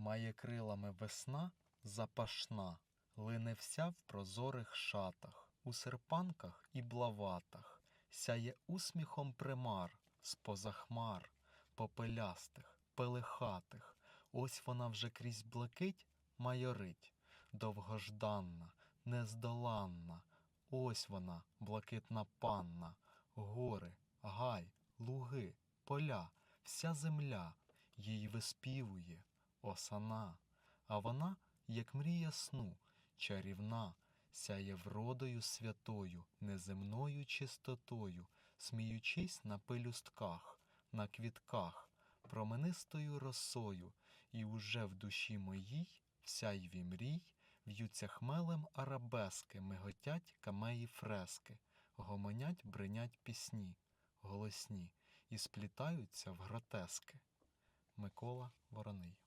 Має крилами весна запашна, лине вся в прозорих шатах, у серпанках і блаватах, сяє усміхом примар, з-поза хмар, попелястих, пелехатих. Ось вона вже крізь блакить майорить, довгожданна, нездоланна. Ось вона, блакитна панна, гори, гай, луги, поля, вся земля їй виспівує, осана, а вона, як мрія сну, чарівна, сяє вродою святою, неземною чистотою, сміючись на пелюстках, на квітках, променистою росою, і уже в душі моїй, в сяйві мрій, в'ються хмелем арабески, миготять камеї фрески, гомонять, бринять пісні, голосні, і сплітаються в гротески. Микола Вороний